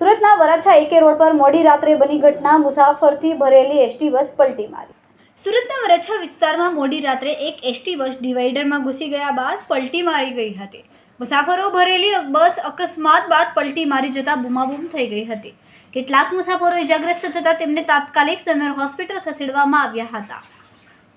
સુરતના વરાછા એકે રોડ પર મોડી રાત્રે બની ઘટના. મુસાફરથી ભરેલી એસટી બસ પલટી મારી. સુરતના વરાછા વિસ્તારમાં મોડી રાત્રે એક એસટી બસ ડિવાઈડરમાં ઘૂસી ગયા બાદ પલટી મારી ગઈ હતી. મુસાફરો ભરેલી બસ અકસ્માત બાદ પલટી મારી જતા બૂમાબૂમ થઈ ગઈ હતી. કેટલાક મુસાફરો ઇજાગ્રસ્ત થતાં તેમને તાત્કાલિક સમયે હોસ્પિટલ ખસેડવામાં આવ્યા હતા.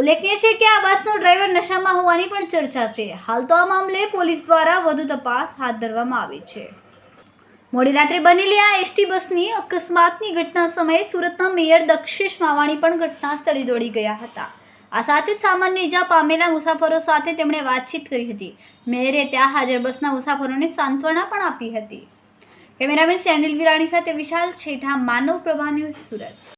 ઉલ્લેખનીય છે કે આ બસનો ડ્રાઈવર નશામાં હોવાની પણ ચર્ચા છે. હાલ તો આ મામલે પોલીસ દ્વારા વધુ તપાસ હાથ ધરવામાં આવી છે. મોડી રાત્રે બનેલી આ એસટી બસની અકસ્માતની ઘટના સમયે સુરતના મેયર દક્ષેશ માવાણી પણ ઘટના સ્થળે દોડી ગયા હતા. આ સાથે જ સામાન્ય ઈજા પામેલા મુસાફરો સાથે તેમણે વાતચીત કરી હતી. મેયરે ત્યાં હાજર બસના મુસાફરોને સાંત્વના પણ આપી હતી. કેમેરામેન સેનિલ વિરાણી સાથે વિશાલ છેઠા, માનવ પ્રભા સુરત.